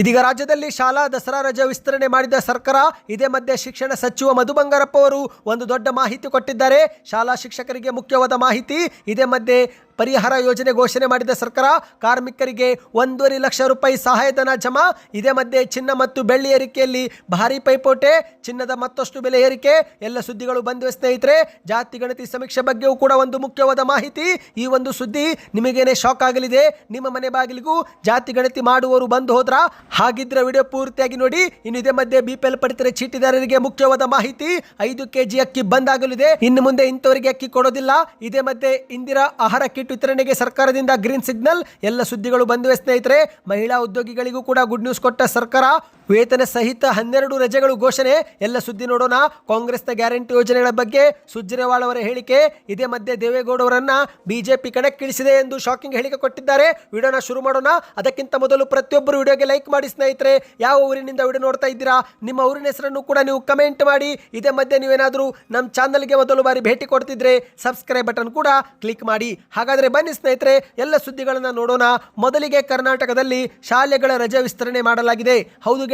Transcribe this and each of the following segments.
ಇದೀಗ ರಾಜ್ಯದಲ್ಲಿ ಶಾಲಾ ದಸರಾ ರಜೆ ವಿಸ್ತರಣೆ ಮಾಡಿದ ಸರ್ಕಾರ, ಇದೇ ಮಧ್ಯೆ ಶಿಕ್ಷಣ ಸಚಿವ ಮಧು ಬಂಗಾರಪ್ಪ ಅವರು ಒಂದು ದೊಡ್ಡ ಮಾಹಿತಿ ಕೊಟ್ಟಿದ್ದಾರೆ. ಶಾಲಾ ಶಿಕ್ಷಕರಿಗೆ ಮುಖ್ಯವಾದ ಮಾಹಿತಿ, ಇದೇ ಮಧ್ಯೆ ಪರಿಹಾರ ಯೋಜನೆ ಘೋಷಣೆ ಮಾಡಿದ ಸರ್ಕಾರ ಕಾರ್ಮಿಕರಿಗೆ ಒಂದೂವರೆ ಲಕ್ಷ ರೂಪಾಯಿ ಸಹಾಯಧನ ಜಮಾ. ಇದೇ ಮಧ್ಯೆ ಚಿನ್ನ ಮತ್ತು ಬೆಳ್ಳಿ ಏರಿಕೆಯಲ್ಲಿ ಭಾರಿ ಪೈಪೋಟೆ, ಚಿನ್ನದ ಮತ್ತಷ್ಟು ಬೆಲೆ ಏರಿಕೆ, ಎಲ್ಲ ಸುದ್ದಿಗಳು ಬಂದಿವೆ ಸ್ನೇಹಿತರೆ. ಜಾತಿ ಗಣತಿ ಸಮೀಕ್ಷೆ ಬಗ್ಗೆಯೂ ಕೂಡ ಒಂದು ಮುಖ್ಯವಾದ ಮಾಹಿತಿ. ಈ ಒಂದು ಸುದ್ದಿ ನಿಮಗೇನೆ ಶಾಕ್ ಆಗಲಿದೆ. ನಿಮ್ಮ ಮನೆ ಬಾಗಿಲಿಗೂ ಜಾತಿ ಗಣತಿ ಮಾಡುವವರು ಬಂದು ಹೋದ್ರ ಹಾಗಿದ್ರೆ ವಿಡಿಯೋ ಪೂರ್ತಿಯಾಗಿ ನೋಡಿ. ಇನ್ನು ಇದೇ ಮಧ್ಯೆ ಬಿಪಿಎಲ್ ಪಡಿತರ ಚೀಟಿದಾರರಿಗೆ ಮುಖ್ಯವಾದ ಮಾಹಿತಿ. ಐದು ಕೆಜಿ ಅಕ್ಕಿ ಬಂದ್ ಆಗಲಿದೆ ಇನ್ನು ಮುಂದೆ ಇಂಥವರಿಗೆ ಅಕ್ಕಿ ಕೊಡೋದಿಲ್ಲ. ಇದೇ ಮಧ್ಯೆ ಇಂದಿರಾ ಆಹಾರ ಕಿಟ್ ವಿತರಣೆಗೆ ಸರ್ಕಾರದಿಂದ ಗ್ರೀನ್ ಸಿಗ್ನಲ್. ಎಲ್ಲ ಸುದ್ದಿಗಳು ಬಂದಿವೆ ಸ್ನೇಹಿತರೆ. ಮಹಿಳಾ ಉದ್ಯೋಗಿಗಳಿಗೂ ಕೂಡ ಗುಡ್ ನ್ಯೂಸ್ ಕೊಟ್ಟ ಸರ್ಕಾರ. ವೇತನ ಸಹಿತ ಹನ್ನೆರಡು ರಜೆಗಳು ಘೋಷಣೆ. ಎಲ್ಲ ಸುದ್ದಿ ನೋಡೋಣ. ಕಾಂಗ್ರೆಸ್ನ ಗ್ಯಾರಂಟಿ ಯೋಜನೆಗಳ ಬಗ್ಗೆ ಸುರ್ಜೇವಾಲ್ ಅವರ ಹೇಳಿಕೆ ಇದೇ ಮಧ್ಯೆ ದೇವೇಗೌಡ ಅವರನ್ನ ಬಿಜೆಪಿ ಕಣಕ್ಕಿಳಿಸಿದೆ ಎಂದು ಶಾಕಿಂಗ್ ಹೇಳಿಕೆ ಕೊಟ್ಟಿದ್ದಾರೆ. ವಿಡಿಯೋನ ಶುರು ಮಾಡೋಣ. ಅದಕ್ಕಿಂತ ಮೊದಲು ಪ್ರತಿಯೊಬ್ಬರು ವಿಡಿಯೋಗೆ ಲೈಕ್ ಮಾಡಿ ಸ್ನೇಹಿತರೆ, ಯಾವ ಊರಿನಿಂದ ವಿಡಿಯೋ ನೋಡ್ತಾ ಇದ್ದೀರಾ? ನಿಮ್ಮ ಊರಿನ ಹೆಸರನ್ನು ಕೂಡ ನೀವು ಕಮೆಂಟ್ ಮಾಡಿ. ಇದೇ ಮಧ್ಯೆ ನೀವೇನಾದರೂ ನಮ್ಮ ಚಾನಲ್ಗೆ ಮೊದಲು ಬಾರಿ ಭೇಟಿ ಕೊಡ್ತಿದ್ರೆ ಸಬ್ಸ್ಕ್ರೈಬ್ ಬಟನ್ ಕೂಡ ಕ್ಲಿಕ್ ಮಾಡಿ. ಹಾಗಾದರೆ ಬನ್ನಿ ಸ್ನೇಹಿತರೆ, ಎಲ್ಲ ಸುದ್ದಿಗಳನ್ನು ನೋಡೋಣ. ಮೊದಲಿಗೆ ಕರ್ನಾಟಕದಲ್ಲಿ ಶಾಲೆಗಳ ರಜೆ ವಿಸ್ತರಣೆ ಮಾಡಲಾಗಿದೆ. ಹೌದು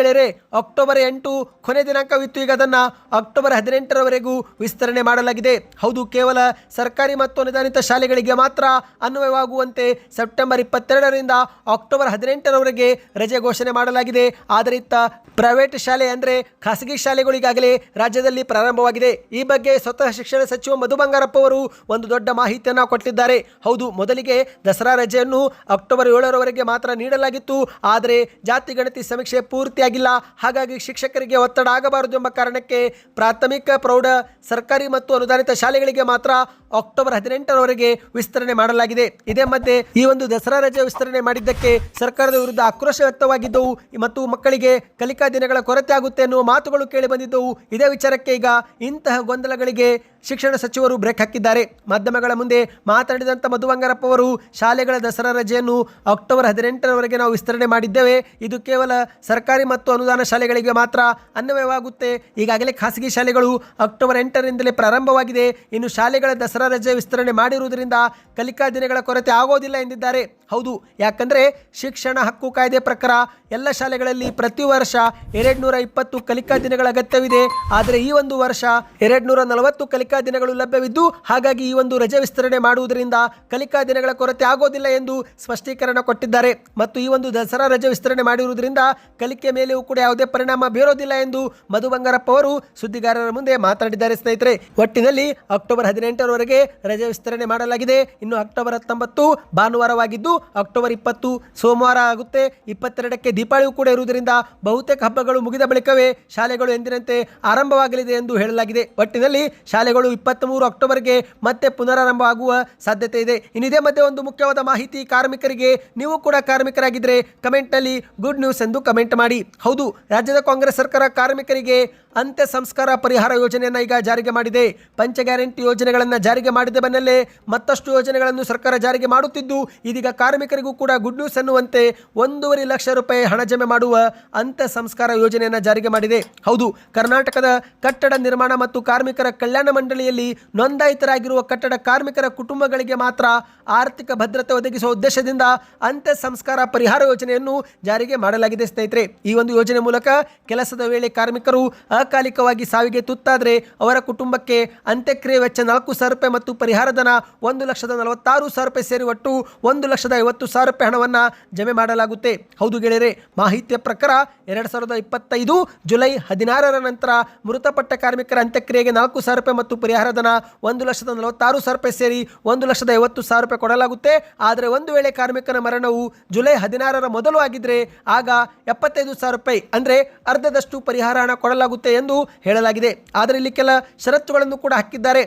ಅಕ್ಟೋಬರ್ ಎಂಟು ಕೊನೆ ದಿನಾಂಕವಿತ್ತು. ಈಗ ಅದನ್ನು ಅಕ್ಟೋಬರ್ ಹದಿನೆಂಟರವರೆಗೂ ವಿಸ್ತರಣೆ ಮಾಡಲಾಗಿದೆ. ಹೌದು, ಕೇವಲ ಸರ್ಕಾರಿ ಮತ್ತು ಅನುದಾನಿತ ಶಾಲೆಗಳಿಗೆ ಮಾತ್ರ ಅನ್ವಯವಾಗುವಂತೆ ಸೆಪ್ಟೆಂಬರ್ ಇಪ್ಪತ್ತೆರಡರಿಂದ ಅಕ್ಟೋಬರ್ ಹದಿನೆಂಟರವರೆಗೆ ರಜೆ ಘೋಷಣೆ ಮಾಡಲಾಗಿದೆ. ಆದರೆ ಪ್ರೈವೇಟ್ ಶಾಲೆ ಅಂದರೆ ಖಾಸಗಿ ಶಾಲೆಗಳಿಗಾಗಲೇ ರಾಜ್ಯದಲ್ಲಿ ಪ್ರಾರಂಭವಾಗಿದೆ. ಈ ಬಗ್ಗೆ ಸ್ವತಃ ಶಿಕ್ಷಣ ಸಚಿವ ಮಧು ಬಂಗಾರಪ್ಪ ಅವರು ಒಂದು ದೊಡ್ಡ ಮಾಹಿತಿಯನ್ನು ಕೊಟ್ಟಿದ್ದಾರೆ. ಹೌದು, ಮೊದಲಿಗೆ ದಸರಾ ರಜೆಯನ್ನು ಅಕ್ಟೋಬರ್ ಏಳರವರೆಗೆ ಮಾತ್ರ ನೀಡಲಾಗಿತ್ತು. ಆದರೆ ಜಾತಿ ಗಣತಿ ಸಮೀಕ್ಷೆ ಪೂರ್ತಿಯಾಗಿಲ್ಲ ಹಾಗಾಗಿ ಶಿಕ್ಷಕರಿಗೆ ಒತ್ತಡ ಆಗಬಾರದು ಎಂಬ ಕಾರಣಕ್ಕೆ ಪ್ರಾಥಮಿಕ, ಪ್ರೌಢ, ಸರ್ಕಾರಿ ಮತ್ತು ಅನುದಾನಿತ ಶಾಲೆಗಳಿಗೆ ಮಾತ್ರ ಅಕ್ಟೋಬರ್ ಹದಿನೆಂಟರವರೆಗೆ ವಿಸ್ತರಣೆ ಮಾಡಲಾಗಿದೆ. ಇದೇ ಮಧ್ಯೆ ಈ ಒಂದು ದಸರಾ ರಜೆ ವಿಸ್ತರಣೆ ಮಾಡಿದ್ದಕ್ಕೆ ಸರ್ಕಾರದ ವಿರುದ್ಧ ಆಕ್ರೋಶ ವ್ಯಕ್ತವಾಗಿದ್ದವು. ಮತ್ತು ಮಕ್ಕಳಿಗೆ ಕಲಿಕಾ ದಿನಗಳ ಕೊರತೆ ಆಗುತ್ತೆ ಎನ್ನುವ ಮಾತುಗಳು ಕೇಳಿ ಬಂದಿದ್ದವು. ಇದೇ ವಿಚಾರಕ್ಕೆ ಈಗ ಇಂತಹ ಗೊಂದಲಗಳಿಗೆ ಶಿಕ್ಷಣ ಸಚಿವರು ಬ್ರೇಕ್ ಹಾಕಿದ್ದಾರೆ. ಮಾಧ್ಯಮಗಳ ಮುಂದೆ ಮಾತನಾಡಿದಂಥ ಮಧು ಬಂಗಾರಪ್ಪ ಅವರು ಶಾಲೆಗಳ ದಸರಾ ರಜೆಯನ್ನು ಅಕ್ಟೋಬರ್ ಹದಿನೆಂಟರವರೆಗೆ ನಾವು ವಿಸ್ತರಣೆ ಮಾಡಿದ್ದೇವೆ. ಇದು ಕೇವಲ ಸರ್ಕಾರಿ ಮತ್ತು ಅನುದಾನ ಶಾಲೆಗಳಿಗೆ ಮಾತ್ರ ಅನ್ವಯವಾಗುತ್ತೆ. ಈಗಾಗಲೇ ಖಾಸಗಿ ಶಾಲೆಗಳು ಅಕ್ಟೋಬರ್ ಎಂಟರಿಂದಲೇ ಪ್ರಾರಂಭವಾಗಿದೆ. ಇನ್ನು ಶಾಲೆಗಳ ದಸರಾ ರಜೆ ವಿಸ್ತರಣೆ ಮಾಡಿರುವುದರಿಂದ ಕಲಿಕಾ ದಿನಗಳ ಕೊರತೆ ಆಗೋದಿಲ್ಲ ಎಂದಿದ್ದಾರೆ. ಹೌದು, ಯಾಕಂದರೆ ಶಿಕ್ಷಣ ಹಕ್ಕು ಕಾಯ್ದೆ ಪ್ರಕಾರ ಎಲ್ಲ ಶಾಲೆಗಳಲ್ಲಿ ಪ್ರತಿ ವರ್ಷ ಎರಡು ನೂರ ಇಪ್ಪತ್ತು ಕಲಿಕಾ ದಿನಗಳ ಅಗತ್ಯವಿದೆ. ಆದರೆ ಈ ಒಂದು ವರ್ಷ ಎರಡು ನೂರ ನಲವತ್ತು ಕಲಿಕಾ ದಿನಗಳು ಲಭ್ಯವಿದ್ದು ಹಾಗಾಗಿ ಈ ಒಂದು ರಜೆ ವಿಸ್ತರಣೆ ಮಾಡುವುದರಿಂದ ಕಲಿಕಾ ದಿನಗಳ ಕೊರತೆ ಆಗೋದಿಲ್ಲ ಎಂದು ಸ್ಪಷ್ಟೀಕರಣ ಕೊಟ್ಟಿದ್ದಾರೆ. ಮತ್ತು ಈ ಒಂದು ದಸರಾ ರಜೆ ವಿಸ್ತರಣೆ ಮಾಡಿರುವುದರಿಂದ ಕಲಿಕೆ ಮೇಲೆಯೂ ಕೂಡ ಯಾವುದೇ ಪರಿಣಾಮ ಬೀರೋದಿಲ್ಲ ಎಂದು ಮಧು ಬಂಗಾರಪ್ಪ ಅವರು ಸುದ್ದಿಗಾರರ ಮುಂದೆ ಮಾತನಾಡಿದ್ದಾರೆ. ಸ್ನೇಹಿತರೆ, ಒಟ್ಟಿನಲ್ಲಿ ಅಕ್ಟೋಬರ್ ಹದಿನೆಂಟರವರೆಗೆ ರಜೆ ವಿಸ್ತರಣೆ ಮಾಡಲಾಗಿದೆ. ಇನ್ನು ಅಕ್ಟೋಬರ್ ಹತ್ತೊಂಬತ್ತು ಭಾನುವಾರವಾಗಿದ್ದು ಅಕ್ಟೋಬರ್ ಇಪ್ಪತ್ತು ಸೋಮವಾರ ಆಗುತ್ತೆ. ಇಪ್ಪತ್ತೆರಡಕ್ಕೆ ದೀಪಾವಳಿಯೂ ಕೂಡ ಇರುವುದರಿಂದ ಬಹುತೇಕ ಹಬ್ಬಗಳು ಮುಗಿದ ಬಳಿಕವೇ ಶಾಲೆಗಳು ಎಂದಿನಂತೆ ಆರಂಭವಾಗಲಿದೆ ಎಂದು ಹೇಳಲಾಗಿದೆ. ಒಟ್ಟಿನಲ್ಲಿ ಶಾಲೆಗಳು ಇಪ್ಪತ್ತ್ಮೂರು ಅಕ್ಟೋಬರ್ಗೆ ಮತ್ತೆ ಪುನರಾರಂಭ ಆಗುವ ಸಾಧ್ಯತೆ ಇದೆ. ಇನ್ನಿದೆ ಮತ್ತೆ ಒಂದು ಮುಖ್ಯವಾದ ಮಾಹಿತಿ, ಕಾರ್ಮಿಕರಿಗೆ. ನೀವು ಕೂಡ ಕಾರ್ಮಿಕರಾಗಿದ್ದರೆ ಕಮೆಂಟ್ನಲ್ಲಿ ಗುಡ್ ನ್ಯೂಸ್ ಎಂದು ಕಮೆಂಟ್ ಮಾಡಿ. ಹೌದು, ರಾಜ್ಯದ ಕಾಂಗ್ರೆಸ್ ಸರ್ಕಾರ ಕಾರ್ಮಿಕರಿಗೆ ಅಂತ್ಯ ಸಂಸ್ಕಾರ ಪರಿಹಾರ ಯೋಜನೆಯನ್ನು ಈಗ ಜಾರಿಗೆ ಮಾಡಿದೆ. ಪಂಚ ಗ್ಯಾರಂಟಿ ಯೋಜನೆಗಳನ್ನು ಜಾರಿಗೆ ಮಾಡಿದ ಬೆನ್ನಲ್ಲೇ ಮತ್ತಷ್ಟು ಯೋಜನೆಗಳನ್ನು ಸರ್ಕಾರ ಜಾರಿಗೆ ಮಾಡುತ್ತಿದ್ದು, ಇದೀಗ ಕಾರ್ಮಿಕರಿಗೂ ಕೂಡ ಗುಡ್ ನ್ಯೂಸ್ ಅನ್ನುವಂತೆ ಒಂದೂವರೆ ಲಕ್ಷ ರೂಪಾಯಿ ಹಣ ಜಮೆ ಮಾಡುವ ಅಂತ್ಯ ಸಂಸ್ಕಾರ ಯೋಜನೆಯನ್ನು ಜಾರಿಗೆ ಮಾಡಿದೆ. ಹೌದು, ಕರ್ನಾಟಕದ ಕಟ್ಟಡ ನಿರ್ಮಾಣ ಮತ್ತು ಕಾರ್ಮಿಕರ ಕಲ್ಯಾಣ ಮಂಡಳಿಯಲ್ಲಿ ನೋಂದಾಯಿತರಾಗಿರುವ ಕಟ್ಟಡ ಕಾರ್ಮಿಕರ ಕುಟುಂಬಗಳಿಗೆ ಮಾತ್ರ ಆರ್ಥಿಕ ಭದ್ರತೆ ಒದಗಿಸುವ ಉದ್ದೇಶದಿಂದ ಅಂತ್ಯ ಸಂಸ್ಕಾರ ಪರಿಹಾರ ಯೋಜನೆಯನ್ನು ಜಾರಿಗೆ ಮಾಡಲಾಗಿದೆ ಸ್ನೇಹಿತರೆ. ಈ ಒಂದು ಯೋಜನೆ ಮೂಲಕ ಕೆಲಸದ ವೇಳೆ ಕಾರ್ಮಿಕರು ಅಕಾಲಿಕವಾಗಿ ಸಾವಿಗೆ ತುತ್ತಾದರೆ ಅವರ ಕುಟುಂಬಕ್ಕೆ ಅಂತ್ಯಕ್ರಿಯೆ ವೆಚ್ಚ ನಾಲ್ಕು ಸಾವಿರ ರೂಪಾಯಿ ಮತ್ತು ಪರಿಹಾರ ಧನ ಒಂದು ಲಕ್ಷದ ನಲವತ್ತಾರು ಸಾವಿರ ರೂಪಾಯಿ ಸೇರಿ ಒಟ್ಟು ಒಂದು ಲಕ್ಷದ ಐವತ್ತು ಸಾವಿರ ರೂಪಾಯಿ ಹಣವನ್ನು ಜಮೆ ಮಾಡಲಾಗುತ್ತೆ. ಹೌದು ಗೆಳೆಯರೆ, ಮಾಹಿತಿಯ ಪ್ರಕಾರ ಎರಡು ಸಾವಿರದ ಇಪ್ಪತ್ತೈದು ಜುಲೈ ಹದಿನಾರರ ನಂತರ ಮೃತಪಟ್ಟ ಕಾರ್ಮಿಕರ ಅಂತ್ಯಕ್ರಿಯೆಗೆ ನಾಲ್ಕು ಸಾವಿರ ರೂಪಾಯಿ ಮತ್ತು ಪರಿಹಾರ ಧನ ಒಂದು ಲಕ್ಷದ ನಲವತ್ತಾರು ಸಾವಿರ ರೂಪಾಯಿ ಸೇರಿ ಒಂದು ಲಕ್ಷದ ಐವತ್ತು ಸಾವಿರ ರೂಪಾಯಿ ಕೊಡಲಾಗುತ್ತೆ. ಆದರೆ ಒಂದು ವೇಳೆ ಕಾರ್ಮಿಕನ ಮರಣವು ಜುಲೈ ಹದಿನಾರರ ಮೊದಲು ಆಗಿದ್ದರೆ ಆಗ ಎಪ್ಪತ್ತೈದು ಸಾವಿರ ರೂಪಾಯಿ ಅಂದರೆ ಅರ್ಧದಷ್ಟು ಪರಿಹಾರ ಹಣ ಕೊಡಲಾಗುತ್ತೆ. ಎಂದು ಹೇಳಲಾಗಿದೆ. ಆದರೆ ಇಲ್ಲಿ ಕೆಲ ಷರತ್ತುಗಳನ್ನು ಕೂಡ ಹಾಕಿದ್ದಾರೆ.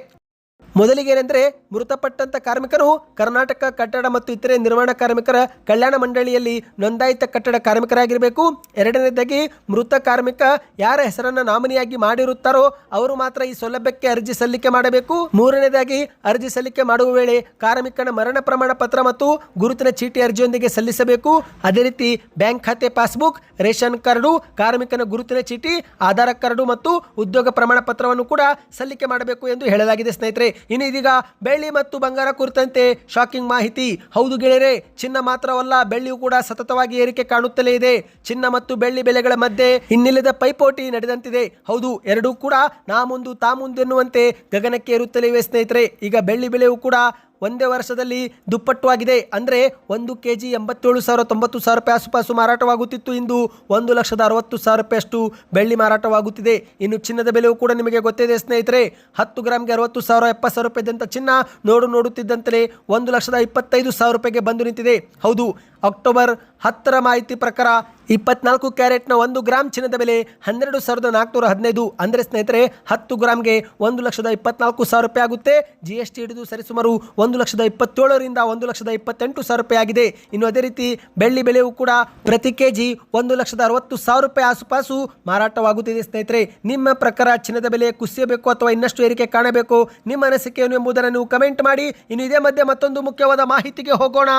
ಮೊದಲಿಗೆ ಏನೆಂದರೆ ಮೃತಪಟ್ಟಂತ ಕಾರ್ಮಿಕರು ಕರ್ನಾಟಕ ಕಟ್ಟಡ ಮತ್ತು ಇತರೆ ನಿರ್ಮಾಣ ಕಾರ್ಮಿಕರ ಕಲ್ಯಾಣ ಮಂಡಳಿಯಲ್ಲಿ ನೋಂದಾಯಿತ ಕಟ್ಟಡ ಕಾರ್ಮಿಕರಾಗಿರಬೇಕು. ಎರಡನೇದಾಗಿ ಮೃತ ಕಾರ್ಮಿಕ ಯಾರ ಹೆಸರನ್ನು ನಾಮಿನಿಯಾಗಿ ಮಾಡಿರುತ್ತಾರೋ ಅವರು ಮಾತ್ರ ಈ ಸೌಲಭ್ಯಕ್ಕೆ ಅರ್ಜಿ ಸಲ್ಲಿಕೆ ಮಾಡಬೇಕು. ಮೂರನೇದಾಗಿ ಅರ್ಜಿ ಸಲ್ಲಿಕೆ ಮಾಡುವ ವೇಳೆ ಕಾರ್ಮಿಕನ ಮರಣ ಪ್ರಮಾಣ ಪತ್ರ ಮತ್ತು ಗುರುತಿನ ಚೀಟಿ ಅರ್ಜಿಯೊಂದಿಗೆ ಸಲ್ಲಿಸಬೇಕು. ಅದೇ ರೀತಿ ಬ್ಯಾಂಕ್ ಖಾತೆ ಪಾಸ್ಬುಕ್, ರೇಷನ್ ಕಾರ್ಡು, ಕಾರ್ಮಿಕನ ಗುರುತಿನ ಚೀಟಿ, ಆಧಾರ್ ಕಾರ್ಡು ಮತ್ತು ಉದ್ಯೋಗ ಪ್ರಮಾಣ ಪತ್ರವನ್ನು ಕೂಡ ಸಲ್ಲಿಕೆ ಮಾಡಬೇಕು ಎಂದು ಹೇಳಲಾಗಿದೆ ಸ್ನೇಹಿತರೆ. ಇನ್ನು ಇದೀಗ ಬೆಳ್ಳಿ ಮತ್ತು ಬಂಗಾರ ಕುರಿತಂತೆ ಶಾಕಿಂಗ್ ಮಾಹಿತಿ. ಹೌದು ಗೆಳೆಯರೆ, ಚಿನ್ನ ಮಾತ್ರವಲ್ಲ, ಬೆಳ್ಳಿಯೂ ಕೂಡ ಸತತವಾಗಿ ಏರಿಕೆ ಕಾಣುತ್ತಲೇ ಇದೆ. ಚಿನ್ನ ಮತ್ತು ಬೆಳ್ಳಿ ಬೆಲೆಗಳ ಮಧ್ಯೆ ಇನ್ನಿಲ್ಲದ ಪೈಪೋಟಿ ನಡೆದಂತಿದೆ. ಹೌದು, ಎರಡೂ ಕೂಡ ನಾ ಮುಂದು ತಾ ಮುಂದೆನ್ನುವಂತೆ ಗಗನಕ್ಕೆ ಏರುತ್ತಲೇ ಇವೆ ಸ್ನೇಹಿತರೆ. ಈಗ ಬೆಳ್ಳಿ ಬೆಲೆಯೂ ಕೂಡ ಒಂದೇ ವರ್ಷದಲ್ಲಿ ದುಪ್ಪಟ್ಟು ಆಗಿದೆ ಅಂದರೆ ಒಂದು ಕೆ ಜಿ ಎಂಬತ್ತೇಳು ಸಾವಿರ ತೊಂಬತ್ತು ಸಾವಿರ ರೂಪಾಯಿ ಆಸುಪಾಸು ಮಾರಾಟವಾಗುತ್ತಿತ್ತು. ಇಂದು ಒಂದು ಲಕ್ಷದ ಅರವತ್ತು ಸಾವಿರ ರೂಪಾಯಿಯಷ್ಟು ಬೆಳ್ಳಿ ಮಾರಾಟವಾಗುತ್ತಿದೆ. ಇನ್ನು ಚಿನ್ನದ ಬೆಲೆಯೂ ಕೂಡ ನಿಮಗೆ ಗೊತ್ತಿದೆ ಸ್ನೇಹಿತರೆ. ಹತ್ತು ಗ್ರಾಮ್ಗೆ ಅರವತ್ತು ಸಾವಿರ, ಎಪ್ಪತ್ತು ಸಾವಿರ ರೂಪಾಯಿದಂಥ ಚಿನ್ನ ನೋಡು ನೋಡುತ್ತಿದ್ದಂತಲೇ ಒಂದು ಲಕ್ಷದ ಇಪ್ಪತ್ತೈದು ಸಾವಿರ ರೂಪಾಯಿಗೆ ಬಂದು ನಿಂತಿದೆ. ಹೌದು ಅಕ್ಟೋಬರ್ ಹತ್ತರ ಮಾಹಿತಿ ಪ್ರಕಾರ ಇಪ್ಪತ್ನಾಲ್ಕು ಕ್ಯಾರೆಟ್ನ ಒಂದು ಗ್ರಾಮ್ ಚಿನ್ನದ ಬೆಲೆ ಹನ್ನೆರಡು ಸಾವಿರದ ನಾಲ್ಕುನೂರ ಹದಿನೈದು. ಅಂದರೆ ಸ್ನೇಹಿತರೆ, ಹತ್ತು ಗ್ರಾಮ್ಗೆ ಒಂದು ಲಕ್ಷದ ಇಪ್ಪತ್ನಾಲ್ಕು ಸಾವಿರ ರೂಪಾಯಿ ಆಗುತ್ತೆ. ಜಿ ಎಸ್ ಟಿ ಹಿಡಿದು ಸರಿಸುಮಾರು ಒಂದು ಲಕ್ಷದ ಇಪ್ಪತ್ತೇಳರಿಂದ ಒಂದು ಲಕ್ಷದ ಇಪ್ಪತ್ತೆಂಟು ಸಾವಿರ ರೂಪಾಯಿ ಆಗಿದೆ. ಇನ್ನು ಅದೇ ರೀತಿ ಬೆಳ್ಳಿ ಬೆಲೆಯೂ ಕೂಡ ಪ್ರತಿ ಕೆ ಜಿ ಒಂದು ಲಕ್ಷದ ಅರವತ್ತು ಸಾವಿರ ರೂಪಾಯಿ ಆಸುಪಾಸು ಮಾರಾಟವಾಗುತ್ತಿದೆ ಸ್ನೇಹಿತರೆ. ನಿಮ್ಮ ಪ್ರಕಾರ ಚಿನ್ನದ ಬೆಲೆ ಕುಸಿಯಬೇಕು ಅಥವಾ ಇನ್ನಷ್ಟು ಏರಿಕೆ ಕಾಣಬೇಕು? ನಿಮ್ಮ ಅನಿಸಿಕೆಯನ್ನು ಎಂಬುದನ್ನು ನೀವು ಕಮೆಂಟ್ ಮಾಡಿ. ಇನ್ನು ಇದೇ ಮಧ್ಯೆ ಮತ್ತೊಂದು ಮುಖ್ಯವಾದ ಮಾಹಿತಿಗೆ ಹೋಗೋಣ.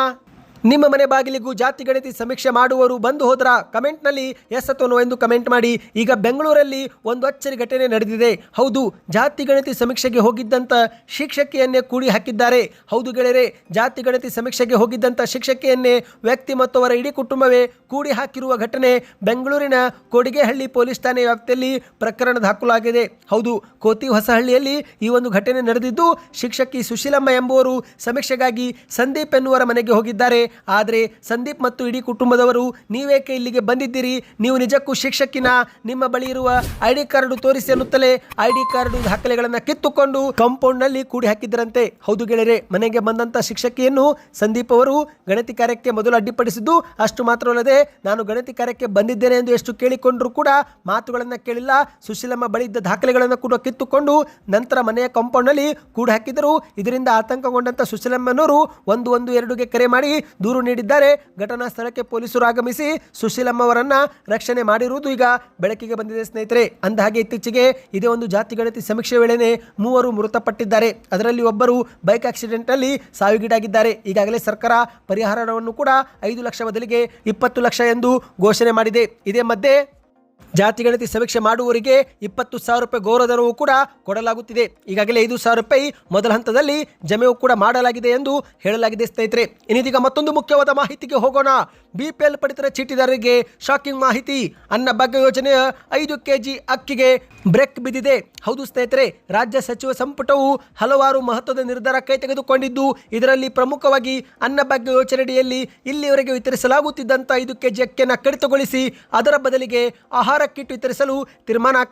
ನಿಮ್ಮ ಮನೆ ಬಾಗಿಲಿಗೂ ಜಾತಿ ಗಣತಿ ಸಮೀಕ್ಷೆ ಮಾಡುವವರು ಬಂದು ಹೋದ್ರ ಕಮೆಂಟ್ನಲ್ಲಿ ಎಸ್ ಅಥವಾ ಎಂದು ಕಮೆಂಟ್ ಮಾಡಿ. ಈಗ ಬೆಂಗಳೂರಲ್ಲಿ ಒಂದು ಅಚ್ಚರಿ ಘಟನೆ ನಡೆದಿದೆ. ಹೌದು, ಜಾತಿ ಗಣತಿ ಸಮೀಕ್ಷೆಗೆ ಹೋಗಿದ್ದಂಥ ಶಿಕ್ಷಕಿಯನ್ನೇ ಕೂಡಿ ಹಾಕಿದ್ದಾರೆ. ಹೌದು ಗೆಳೆಯರೆ, ಜಾತಿ ಗಣತಿ ಸಮೀಕ್ಷೆಗೆ ಹೋಗಿದ್ದಂಥ ಶಿಕ್ಷಕಿಯನ್ನೇ ವ್ಯಕ್ತಿ ಮತ್ತು ಅವರ ಇಡೀ ಕುಟುಂಬವೇ ಕೂಡಿ ಹಾಕಿರುವ ಘಟನೆ ಬೆಂಗಳೂರಿನ ಕೊಡಿಗೆಹಳ್ಳಿ ಪೊಲೀಸ್ ಠಾಣೆ ವ್ಯಾಪ್ತಿಯಲ್ಲಿ ಪ್ರಕರಣ ದಾಖಲಾಗಿದೆ. ಹೌದು ಕೋತಿ ಹೊಸಹಳ್ಳಿಯಲ್ಲಿ ಈ ಒಂದು ಘಟನೆ ನಡೆದಿದ್ದು, ಶಿಕ್ಷಕಿ ಸುಶೀಲಮ್ಮ ಎಂಬುವರು ಸಮೀಕ್ಷೆಗಾಗಿ ಸಂದೀಪ್ ಎನ್ನುವರ ಮನೆಗೆ ಹೋಗಿದ್ದಾರೆ. ಆದರೆ ಸಂದೀಪ್ ಮತ್ತು ಇಡೀ ಕುಟುಂಬದವರು ನೀವೇಕೆ ಇಲ್ಲಿಗೆ ಬಂದಿದ್ದೀರಿ? ನೀವು ನಿಜಕ್ಕೂ ಶಿಕ್ಷಕಿನ? ನಿಮ್ಮ ಬಳಿ ಇರುವ ಐ ಡಿ ಕಾರ್ಡು ತೋರಿಸಿ ಅನ್ನುತ್ತಲೇ ಐ ಡಿ ಕಾರ್ಡು ದಾಖಲೆಗಳನ್ನು ಕಿತ್ತುಕೊಂಡು ಕಾಂಪೌಂಡ್ನಲ್ಲಿ ಕೂಡಿ ಹಾಕಿದ್ದರಂತೆ. ಹೌದು ಗೆಳೆಯರೆ, ಮನೆಗೆ ಬಂದಂಥ ಶಿಕ್ಷಕಿಯನ್ನು ಸಂದೀಪ್ ಅವರು ಗಣತಿ ಕಾರ್ಯಕ್ಕೆ ಮೊದಲು ಅಡ್ಡಿಪಡಿಸಿದ್ದು ಅಷ್ಟು ಮಾತ್ರವಲ್ಲದೆ ನಾನು ಗಣತಿ ಕಾರ್ಯಕ್ಕೆ ಬಂದಿದ್ದೇನೆ ಎಂದು ಎಷ್ಟು ಕೇಳಿಕೊಂಡರೂ ಕೂಡ ಮಾತುಗಳನ್ನು ಕೇಳಿಲ್ಲ. ಸುಶೀಲಮ್ಮ ಬಳಿ ಇದ್ದ ದಾಖಲೆಗಳನ್ನು ಕೂಡ ಕಿತ್ತುಕೊಂಡು ನಂತರ ಮನೆಯ ಕಾಂಪೌಂಡ್ನಲ್ಲಿ ಕೂಡಿ ಹಾಕಿದರು ಇದರಿಂದ ಆತಂಕಗೊಂಡಂತ ಸುಶೀಲಮ್ಮನವರು ಒಂದು ಒಂದು ಎರಡುಗೆ ಕರೆ ಮಾಡಿ ದೂರು ನೀಡಿದ್ದಾರೆ. ಘಟನಾ ಸ್ಥಳಕ್ಕೆ ಪೊಲೀಸರು ಆಗಮಿಸಿ ಸುಶೀಲಮ್ಮ ಅವರನ್ನ ರಕ್ಷಣೆ ಮಾಡಿರುವುದು ಈಗ ಬೆಳಕಿಗೆ ಬಂದಿದೆ ಸ್ನೇಹಿತರೆ. ಅಂದಹಾಗೆ ಇತ್ತೀಚೆಗೆ ಇದೇ ಒಂದು ಜಾತಿ ಗಣತಿ ಸಮೀಕ್ಷೆ ವೇಳೆನೆ ಮೂವರು ಮೃತಪಟ್ಟಿದ್ದಾರೆ. ಅದರಲ್ಲಿ ಒಬ್ಬರು ಬೈಕ್ ಆಕ್ಸಿಡೆಂಟ್ನಲ್ಲಿ ಸಾವಿಗೀಡಾಗಿದ್ದಾರೆ. ಈಗಾಗಲೇ ಸರ್ಕಾರ ಪರಿಹಾರವನ್ನು ಕೂಡ ಐದು ಲಕ್ಷ ಬದಲಿಗೆ ಇಪ್ಪತ್ತು ಲಕ್ಷ ಎಂದು ಘೋಷಣೆ ಮಾಡಿದೆ. ಇದೇ ಮಧ್ಯೆ ಜಾತಿ ಗಣತಿ ಸಮೀಕ್ಷೆ ಮಾಡುವವರಿಗೆ ಇಪ್ಪತ್ತು ಸಾವಿರ ರೂಪಾಯಿ ಗೌರವಧನವೂ ಕೂಡ ಕೊಡಲಾಗುತ್ತಿದೆ. ಈಗಾಗಲೇ ಐದು ಸಾವಿರ ರೂಪಾಯಿ ಮೊದಲ ಹಂತದಲ್ಲಿ ಜಮೆಯೂ ಕೂಡ ಮಾಡಲಾಗಿದೆ ಎಂದು ಹೇಳಲಾಗಿದೆ ಸ್ನೇಹಿತರೆ. ಇನ್ನಿದೀಗ ಮತ್ತೊಂದು ಮುಖ್ಯವಾದ ಮಾಹಿತಿಗೆ ಹೋಗೋಣ. ಬಿಪಿಎಲ್ ಪಡಿತರ ಚೀಟಿದಾರರಿಗೆ ಶಾಕಿಂಗ್ ಮಾಹಿತಿ. ಅನ್ನ ಭಾಗ್ಯ ಯೋಜನೆಯ ಐದು ಕೆಜಿ ಅಕ್ಕಿಗೆ ಬ್ರೇಕ್ ಬಿದ್ದಿದೆ. ಹೌದು ಸ್ನೇಹಿತರೆ, ರಾಜ್ಯ ಸಚಿವ ಸಂಪುಟವು ಹಲವಾರು ಮಹತ್ವದ ನಿರ್ಧಾರ ಕೈ ತೆಗೆದುಕೊಂಡಿದ್ದು ಇದರಲ್ಲಿ ಪ್ರಮುಖವಾಗಿ ಅನ್ನಭಾಗ್ಯ ಯೋಜನೆಯಡಿಯಲ್ಲಿ ಇಲ್ಲಿಯವರೆಗೆ ವಿತರಿಸಲಾಗುತ್ತಿದ್ದಂಥ ಐದು ಕೆಜಿ ಅಕ್ಕಿಯನ್ನು ಕಡಿತಗೊಳಿಸಿ ಅದರ ಬದಲಿಗೆ ಆಹಾರ ಕಿಟ್ ವಿತರಿಸಲು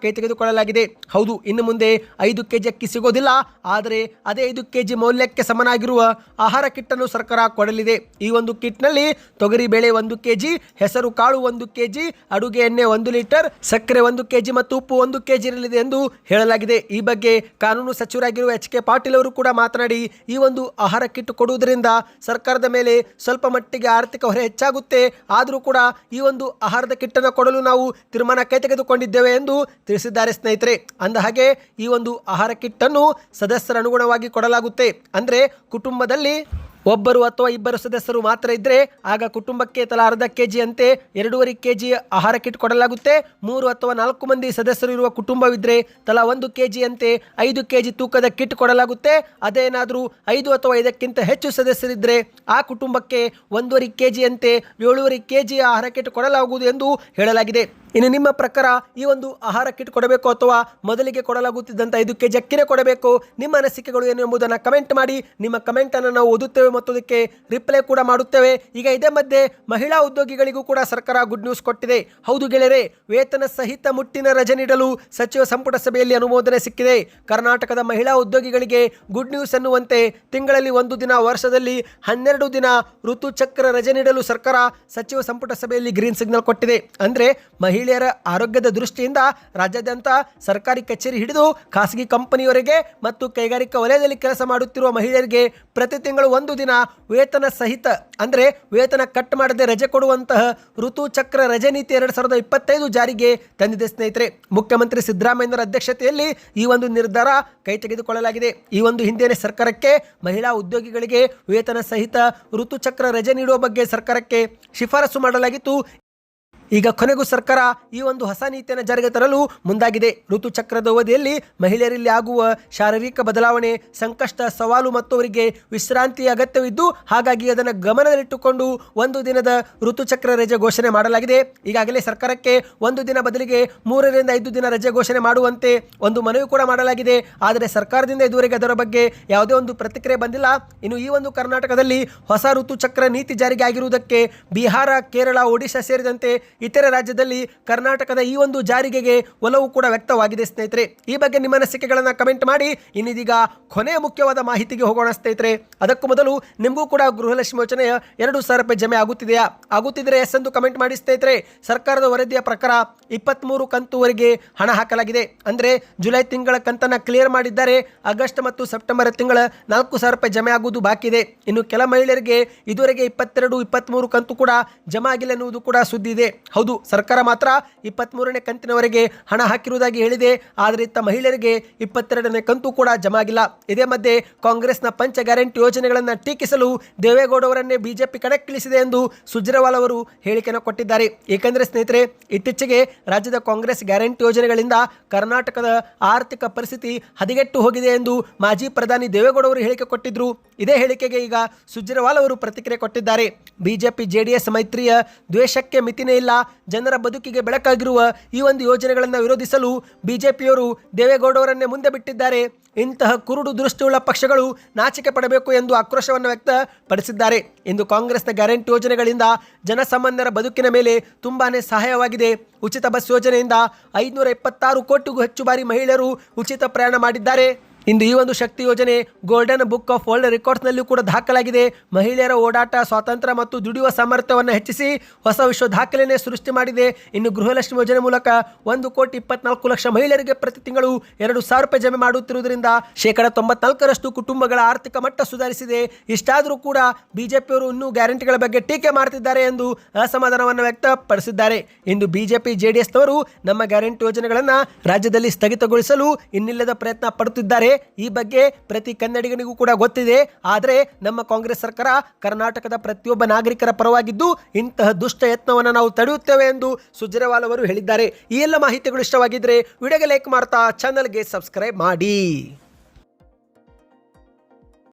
ಕೈ ತೆಗೆದುಕೊಳ್ಳಲಾಗಿದೆ ಹೌದು, ಇನ್ನು ಮುಂದೆ ಐದು ಕೆಜಿ ಅಕ್ಕಿ ಸಿಗೋದಿಲ್ಲ. ಆದರೆ ಅದೇ ಐದು ಕೆಜಿ ಮೌಲ್ಯಕ್ಕೆ ಸಮನಾಗಿರುವ ಆಹಾರ ಕಿಟ್ ಅನ್ನು ಸರ್ಕಾರ ಕೊಡಲಿದೆ. ಈ ಒಂದು ಕಿಟ್ನಲ್ಲಿ ತೊಗರಿ ಬೇಳೆ ಒಂದು ಕೆಜಿ, ಹೆಸರು ಕಾಳು ಒಂದು ಕೆಜಿ, ಅಡುಗೆ ಎಣ್ಣೆ ಒಂದು ಲೀಟರ್, ಸಕ್ಕರೆ ಒಂದು ಕೆಜಿ ಮತ್ತು ಉಪ್ಪು ಒಂದು ಕೆಜಿ ಇರಲಿದೆ ಎಂದು ಹೇಳಲಾಗಿದೆ. ಈ ಬಗ್ಗೆ ಕಾನೂನು ಸಚಿವರಾಗಿರುವ ಎಚ್ ಕೆ ಪಾಟೀಲ್ ಅವರು ಕೂಡ ಮಾತನಾಡಿ, ಈ ಒಂದು ಆಹಾರ ಕಿಟ್ ಕೊಡುವುದರಿಂದ ಸರ್ಕಾರದ ಮೇಲೆ ಸ್ವಲ್ಪ ಮಟ್ಟಿಗೆ ಆರ್ಥಿಕ ಹೊರೆ ಹೆಚ್ಚಾಗುತ್ತೆ. ಆದರೂ ಕೂಡ ಈ ಒಂದು ಆಹಾರದ ಕಿಟ್ಟನ್ನು ಕೊಡಲು ನಾವು ತೀರ್ಮಾನ ಕೈ ತೆಗೆದುಕೊಂಡಿದ್ದೇವೆ ಎಂದು ತಿಳಿಸಿದ್ದಾರೆ ಸ್ನೇಹಿತರೆ. ಅಂದ ಹಾಗೆ ಈ ಒಂದು ಆಹಾರ ಕಿಟ್ಟನ್ನು ಸದಸ್ಯರ ಅನುಗುಣವಾಗಿ ಕೊಡಲಾಗುತ್ತೆ. ಅಂದರೆ ಕುಟುಂಬದಲ್ಲಿ ಒಬ್ಬರು ಅಥವಾ ಇಬ್ಬರು ಸದಸ್ಯರು ಮಾತ್ರ ಇದ್ದರೆ ಆಗ ಕುಟುಂಬಕ್ಕೆ ತಲಾ ಅರ್ಧ ಕೆ ಜಿ ಅಂತೆ ಎರಡೂವರೆ ಕೆ ಜಿ ಆಹಾರ ಕಿಟ್ ಕೊಡಲಾಗುತ್ತೆ. ಮೂರು ಅಥವಾ ನಾಲ್ಕು ಮಂದಿ ಸದಸ್ಯರು ಇರುವ ಕುಟುಂಬವಿದ್ದರೆ ತಲಾ ಒಂದು ಕೆ ಜಿ ಅಂತೆ ಐದು ಕೆ ಜಿ ತೂಕದ ಕಿಟ್ ಕೊಡಲಾಗುತ್ತೆ. ಅದೇನಾದರೂ ಐದು ಅಥವಾ ಇದಕ್ಕಿಂತ ಹೆಚ್ಚು ಸದಸ್ಯರಿದ್ದರೆ ಆ ಕುಟುಂಬಕ್ಕೆ ಒಂದೂವರೆ ಕೆ ಜಿ ಅಂತೆ ಏಳುವರೆ ಕೆ ಜಿ ಆಹಾರ ಕಿಟ್ ಕೊಡಲಾಗುವುದು ಎಂದು ಹೇಳಲಾಗಿದೆ. ಇನ್ನು ನಿಮ್ಮ ಪ್ರಕಾರ ಈ ಒಂದು ಆಹಾರ ಕಿಟ್ ಕೊಡಬೇಕು ಅಥವಾ ಮೊದಲಿಗೆ ಕೊಡಲಾಗುತ್ತಿದ್ದಂಥ ಐದು ಕೆ ಜಿ ಅಕ್ಕಿನೇ ಕೊಡಬೇಕು? ನಿಮ್ಮ ಅನಿಸಿಕೆಗಳು ಏನು ಎಂಬುದನ್ನು ಕಮೆಂಟ್ ಮಾಡಿ. ನಿಮ್ಮ ಕಮೆಂಟನ್ನು ನಾವು ಓದುತ್ತೇವೆ ಮತ್ತು ಅದಕ್ಕೆ ರಿಪ್ಲೈ ಕೂಡ ಮಾಡುತ್ತೇವೆ. ಈಗ ಇದೇ ಮಧ್ಯೆ ಮಹಿಳಾ ಉದ್ಯೋಗಿಗಳಿಗೂ ಕೂಡ ಸರ್ಕಾರ ಗುಡ್ ನ್ಯೂಸ್ ಕೊಟ್ಟಿದೆ. ಹೌದು ಗೆಳೆಯರೆ, ವೇತನ ಸಹಿತ ಮುಟ್ಟಿನ ರಜೆ ನೀಡಲು ಸಚಿವ ಸಂಪುಟ ಸಭೆಯಲ್ಲಿ ಅನುಮೋದನೆ ಸಿಕ್ಕಿದೆ. ಕರ್ನಾಟಕದ ಮಹಿಳಾ ಉದ್ಯೋಗಿಗಳಿಗೆ ಗುಡ್ ನ್ಯೂಸ್ ಎನ್ನುವಂತೆ ತಿಂಗಳಲ್ಲಿ ಒಂದು ದಿನ, ವರ್ಷದಲ್ಲಿ ಹನ್ನೆರಡು ದಿನ ಋತುಚಕ್ರ ರಜೆ ನೀಡಲು ಸರ್ಕಾರ ಸಚಿವ ಸಂಪುಟ ಸಭೆಯಲ್ಲಿ ಗ್ರೀನ್ ಸಿಗ್ನಲ್ ಕೊಟ್ಟಿದೆ. ಅಂದರೆ ಮಹಿಳೆಯರ ಆರೋಗ್ಯದ ದೃಷ್ಟಿಯಿಂದ ರಾಜ್ಯಾದ್ಯಂತ ಸರ್ಕಾರಿ ಕಚೇರಿ ಹಿಡಿದು ಖಾಸಗಿ ಕಂಪನಿಯವರಿಗೆ ಮತ್ತು ಕೈಗಾರಿಕಾ ವಲಯದಲ್ಲಿ ಕೆಲಸ ಮಾಡುತ್ತಿರುವ ಮಹಿಳೆಯರಿಗೆ ಪ್ರತಿ ತಿಂಗಳು ಒಂದು ದಿನ ವೇತನ ಸಹಿತ, ಅಂದರೆ ವೇತನ ಕಟ್ ಮಾಡದೆ ರಜೆ ಕೊಡುವಂತಹ ಋತುಚಕ್ರ ರಜೆ ನೀತಿ ಎರಡು ಸಾವಿರದ ಇಪ್ಪತ್ತೈದು ಜಾರಿಗೆ ತಂದಿದೆ ಸ್ನೇಹಿತರೆ. ಮುಖ್ಯಮಂತ್ರಿ ಸಿದ್ದರಾಮಯ್ಯನವರ ಅಧ್ಯಕ್ಷತೆಯಲ್ಲಿ ಈ ಒಂದು ನಿರ್ಧಾರ ಕೈ ತೆಗೆದುಕೊಳ್ಳಲಾಗಿದೆ. ಈ ಒಂದು ಹಿಂದಿನ ಸರ್ಕಾರಕ್ಕೆ, ಮಹಿಳಾ ಉದ್ಯೋಗಿಗಳಿಗೆ ವೇತನ ಸಹಿತ ಋತುಚಕ್ರ ರಜೆ ನೀಡುವ ಬಗ್ಗೆ ಸರ್ಕಾರಕ್ಕೆ ಶಿಫಾರಸು ಮಾಡಲಾಗಿತ್ತು. ಈಗ ಕೊನೆಗೂ ಸರ್ಕಾರ ಈ ಒಂದು ಹೊಸ ನೀತಿಯನ್ನು ಜಾರಿಗೆ ತರಲು ಮುಂದಾಗಿದೆ. ಋತುಚಕ್ರದ ಅವಧಿಯಲ್ಲಿ ಮಹಿಳೆಯರಲ್ಲಿ ಆಗುವ ಶಾರೀರಿಕ ಬದಲಾವಣೆ, ಸಂಕಷ್ಟ, ಸವಾಲು ಮತ್ತು ಅವರಿಗೆ ವಿಶ್ರಾಂತಿ ಅಗತ್ಯವಿದ್ದು, ಹಾಗಾಗಿ ಅದನ್ನು ಗಮನದಲ್ಲಿಟ್ಟುಕೊಂಡು ಒಂದು ದಿನದ ಋತುಚಕ್ರ ರಜೆ ಘೋಷಣೆ ಮಾಡಲಾಗಿದೆ. ಈಗಾಗಲೇ ಸರ್ಕಾರಕ್ಕೆ ಒಂದು ದಿನ ಬದಲಿಗೆ ಮೂರರಿಂದ ಐದು ದಿನ ರಜೆ ಘೋಷಣೆ ಮಾಡುವಂತೆ ಒಂದು ಮನವಿ ಕೂಡ ಮಾಡಲಾಗಿದೆ. ಆದರೆ ಸರ್ಕಾರದಿಂದ ಇದುವರೆಗೆ ಅದರ ಬಗ್ಗೆ ಯಾವುದೇ ಒಂದು ಪ್ರತಿಕ್ರಿಯೆ ಬಂದಿಲ್ಲ. ಇನ್ನು ಈ ಒಂದು ಕರ್ನಾಟಕದಲ್ಲಿ ಹೊಸ ಋತುಚಕ್ರ ನೀತಿ ಜಾರಿಗೆ ಆಗಿರುವುದಕ್ಕೆ ಬಿಹಾರ, ಕೇರಳ, ಒಡಿಶಾ ಸೇರಿದಂತೆ ಇತರೆ ರಾಜ್ಯದಲ್ಲಿ ಕರ್ನಾಟಕದ ಈ ಒಂದು ಜಾರಿಗೆಗೆ ಒಲವು ಕೂಡ ವ್ಯಕ್ತವಾಗಿದೆ, ಸ್ನೇಹಿತರೆ. ಈ ಬಗ್ಗೆ ನಿಮ್ಮ ಅನಿಸಿಕೆಗಳನ್ನು ಕಮೆಂಟ್ ಮಾಡಿ. ಇನ್ನಿದೀಗ ಕೊನೆಯ ಮುಖ್ಯವಾದ ಮಾಹಿತಿಗೆ ಹೋಗೋಣ, ಸ್ನೇಹಿತರೆ. ಅದಕ್ಕೂ ಮೊದಲು ನಿಮಗೂ ಕೂಡ ಗೃಹಲಕ್ಷ್ಮಿ ಯೋಜನೆಯ ಎರಡು ಸಾವಿರ ರೂಪಾಯಿ ಜಮೆ ಆಗುತ್ತಿದೆಯಾ? ಆಗುತ್ತಿದ್ರೆ ಎಸ್ ಎಂದು ಕಮೆಂಟ್ ಮಾಡಿ, ಸ್ನೇಹಿತರೆ. ಸರ್ಕಾರದ ವರದಿಯ ಪ್ರಕಾರ ಇಪ್ಪತ್ತ್ಮೂರು ಕಂತುವರೆಗೆ ಹಣ ಹಾಕಲಾಗಿದೆ. ಅಂದರೆ ಜುಲೈ ತಿಂಗಳ ಕಂತನ್ನು ಕ್ಲಿಯರ್ ಮಾಡಿದ್ದಾರೆ. ಆಗಸ್ಟ್ ಮತ್ತು ಸೆಪ್ಟೆಂಬರ್ ತಿಂಗಳ ನಾಲ್ಕು ಸಾವಿರ ರೂಪಾಯಿ ಜಮೆ ಆಗುವುದು ಬಾಕಿ ಇದೆ. ಇನ್ನು ಕೆಲ ಮಹಿಳೆಯರಿಗೆ ಇದುವರೆಗೆ ಇಪ್ಪತ್ತೆರಡು ಇಪ್ಪತ್ತ್ಮೂರು ಕಂತು ಕೂಡ ಜಮಾ ಆಗಿಲ್ಲ ಎನ್ನುವುದು ಕೂಡ ಸುದ್ದಿ ಇದೆ. ಹೌದು, ಸರ್ಕಾರ ಮಾತ್ರ ಇಪ್ಪತ್ತ್ಮೂರನೇ ಕಂತಿನವರೆಗೆ ಹಣ ಹಾಕಿರುವುದಾಗಿ ಹೇಳಿದೆ. ಆದರೆ ಇತ್ತ ಮಹಿಳೆಯರಿಗೆ ಇಪ್ಪತ್ತೆರಡನೇ ಕಂತು ಕೂಡ ಜಮಾಗಿಲ್ಲ. ಇದೇ ಮಧ್ಯೆ ಕಾಂಗ್ರೆಸ್ನ ಪಂಚ ಗ್ಯಾರಂಟಿ ಯೋಜನೆಗಳನ್ನು ಟೀಕಿಸಲು ದೇವೇಗೌಡ ಅವರನ್ನೇ ಬಿಜೆಪಿ ಕಣಕ್ಕಿಳಿಸಿದೆ ಎಂದು ಸುಜ್ರವಾಲ್ ಅವರು ಹೇಳಿಕೆಯನ್ನು ಕೊಟ್ಟಿದ್ದಾರೆ. ಏಕೆಂದರೆ ಸ್ನೇಹಿತರೆ, ಇತ್ತೀಚೆಗೆ ರಾಜ್ಯದ ಕಾಂಗ್ರೆಸ್ ಗ್ಯಾರಂಟಿ ಯೋಜನೆಗಳಿಂದ ಕರ್ನಾಟಕದ ಆರ್ಥಿಕ ಪರಿಸ್ಥಿತಿ ಹದಗೆಟ್ಟು ಹೋಗಿದೆ ಎಂದು ಮಾಜಿ ಪ್ರಧಾನಿ ದೇವೇಗೌಡ ಅವರು ಹೇಳಿಕೆ ಕೊಟ್ಟಿದ್ದರು ಇದೇ ಹೇಳಿಕೆಗೆ ಈಗ ಸುಜ್ರವಾಲ್ ಅವರು ಪ್ರತಿಕ್ರಿಯೆ ಕೊಟ್ಟಿದ್ದಾರೆ. ಬಿಜೆಪಿ, ಜೆಡಿಎಸ್ ಮೈತ್ರಿಯ ದ್ವೇಷಕ್ಕೆ ಮಿತಿನೇ ಇಲ್ಲ. ಜನರ ಬದುಕಿಗೆ ಬೆಳಕಾಗಿರುವ ಈ ಒಂದು ಯೋಜನೆಗಳನ್ನು ವಿರೋಧಿಸಲು ಬಿಜೆಪಿಯವರು ದೇವೇಗೌಡರನ್ನೇ ಮುಂದೆ ಬಿಟ್ಟಿದ್ದಾರೆ. ಇಂತಹ ಕುರುಡು ದೃಷ್ಟಿಯುಳ್ಳ ಪಕ್ಷಗಳು ನಾಚಿಕೆ ಪಡಬೇಕು ಎಂದು ಆಕ್ರೋಶವನ್ನು ವ್ಯಕ್ತಪಡಿಸಿದ್ದಾರೆ. ಇಂದು ಕಾಂಗ್ರೆಸ್ನ ಗ್ಯಾರಂಟಿ ಯೋಜನೆಗಳಿಂದ ಜನಸಾಮಾನ್ಯರ ಬದುಕಿನ ಮೇಲೆ ತುಂಬಾನೇ ಸಹಾಯವಾಗಿದೆ. ಉಚಿತ ಬಸ್ ಯೋಜನೆಯಿಂದ ಐದುನೂರ ಇಪ್ಪತ್ತಾರು ಕೋಟಿಗೂ ಹೆಚ್ಚು ಬಾರಿ ಮಹಿಳೆಯರು ಉಚಿತ ಪ್ರಯಾಣ ಮಾಡಿದ್ದಾರೆ. ಇಂದು ಈ ಒಂದು ಶಕ್ತಿ ಯೋಜನೆ ಗೋಲ್ಡನ್ ಬುಕ್ ಆಫ್ ವರ್ಲ್ಡ್ ರೆಕಾರ್ಡ್ಸ್ನಲ್ಲಿ ಕೂಡ ದಾಖಲಾಗಿದೆ. ಮಹಿಳೆಯರ ಓಡಾಟ, ಸ್ವಾತಂತ್ರ್ಯ ಮತ್ತು ದುಡಿಯುವ ಸಾಮರ್ಥ್ಯವನ್ನು ಹೆಚ್ಚಿಸಿ ಹೊಸ ವಿಶ್ವ ದಾಖಲೆಯನ್ನು ಸೃಷ್ಟಿ ಮಾಡಿದೆ. ಇನ್ನು ಗೃಹಲಕ್ಷ್ಮಿ ಯೋಜನೆ ಮೂಲಕ ಒಂದು ಕೋಟಿ ಇಪ್ಪತ್ನಾಲ್ಕು ಲಕ್ಷ ಮಹಿಳೆಯರಿಗೆ ಪ್ರತಿ ತಿಂಗಳು ಎರಡು ಸಾವಿರ ರೂಪಾಯಿ ಜಮೆ ಮಾಡುತ್ತಿರುವುದರಿಂದ ಶೇಕಡ ತೊಂಬತ್ನಾಲ್ಕರಷ್ಟು ಕುಟುಂಬಗಳ ಆರ್ಥಿಕ ಮಟ್ಟ ಸುಧಾರಿಸಿದೆ. ಇಷ್ಟಾದರೂ ಕೂಡ ಬಿಜೆಪಿಯವರು ಇನ್ನೂ ಗ್ಯಾರಂಟಿಗಳ ಬಗ್ಗೆ ಟೀಕೆ ಮಾಡ್ತಿದ್ದಾರೆ ಎಂದು ಅಸಮಾಧಾನವನ್ನು ವ್ಯಕ್ತಪಡಿಸಿದ್ದಾರೆ. ಇಂದು ಬಿಜೆಪಿ, ಜೆಡಿಎಸ್ನವರು ನಮ್ಮ ಗ್ಯಾರಂಟಿ ಯೋಜನೆಗಳನ್ನು ರಾಜ್ಯದಲ್ಲಿ ಸ್ಥಗಿತಗೊಳಿಸಲು ಇನ್ನಿಲ್ಲದ ಪ್ರಯತ್ನ ಪಡುತ್ತಿದ್ದಾರೆ. ಈ ಬಗ್ಗೆ ಪ್ರತಿ ಕನ್ನಡಿಗನಿಗೂ ಕೂಡ ಗೊತ್ತಿದೆ. ಆದರೆ ನಮ್ಮ ಕಾಂಗ್ರೆಸ್ ಸರ್ಕಾರ ಕರ್ನಾಟಕದ ಪ್ರತಿಯೊಬ್ಬ ನಾಗರಿಕರ ಪರವಾಗಿದ್ದು ಇಂತಹ ದುಷ್ಟ ಯತ್ನವನ್ನು ನಾವು ತಡೆಯುತ್ತೇವೆ ಎಂದು ಸುಜ್ರೇವಾಲ್ ಅವರು ಹೇಳಿದ್ದಾರೆ. ಈ ಎಲ್ಲ ಮಾಹಿತಿಗಳು ಇಷ್ಟವಾಗಿದ್ದರೆ ವಿಡಿಯೋಗೆ ಲೈಕ್ ಮಾಡ್ತಾ ಚಾನಲ್ಗೆ ಸಬ್ಸ್ಕ್ರೈಬ್ ಮಾಡಿ.